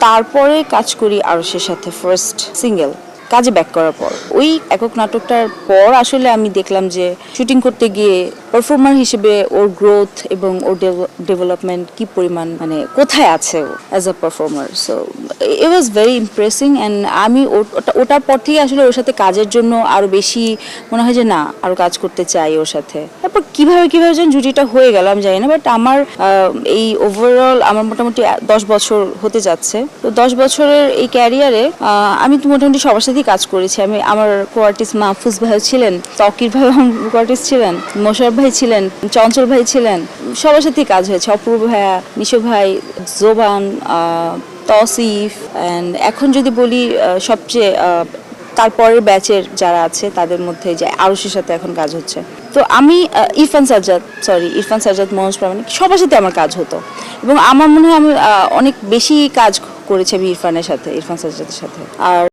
তারপরে কাজ করি আরশের সাথে ফার্স্ট সিঙ্গেল কাজে ব্যাক করার পর। ওই একক নাটকটার পর আসলে আমি দেখলাম যে শুটিং করতে গিয়ে পারফর্মার হিসেবে ওর গ্রোথ এবং ওর ডেভেলপমেন্ট কি পরিমাণ মানে কোথায় আছে ও as a performer so it was very impressing and আমি ওটা, ওটার পর থেকে আসলে ওর সাথে কাজের জন্য আরও বেশি মনে হয় যে না আরও কাজ করতে চাই ওর সাথে। তারপর কীভাবে কীভাবে যেন জুটিটা হয়ে গেল আমি জানি না বাট আমার এই ওভারঅল আমার মোটামুটি দশ বছর হতে যাচ্ছে। তো দশ বছরের এই ক্যারিয়ারে আমি তো মোটামুটি সবার সাথেই কাজ করেছি। আমি, আমার কোয়ার্টিস্ট মাহফুজ ভাই ছিলেন, তকির ভাই আমার কোয়ার্টিস্ট ছিলেন, মোশারফ ভাই ছিলেন, চঞ্চল ভাই ছিলেন, সবার সাথেই কাজ হয়েছে। অপূর্ব ভাইয়া মিশু ভাই, জোবান তসিফ অ্যান্ড এখন যদি বলি সবচেয়ে তারপরের ব্যাচের যারা আছে, তাদের মধ্যে যে আরুষের সাথে এখন কাজ হচ্ছে। তো আমি ইরফান সাজ্জাদ সরি ইরফান সাজ্জাদ, মনোজ প্রামাণিক, সবার সাথে আমার কাজ হতো। এবং আমার মনে হয় আমি অনেক বেশি কাজ করেছি আমি ইরফানের সাথে, ইরফান সাজ্জাদের সাথে। আর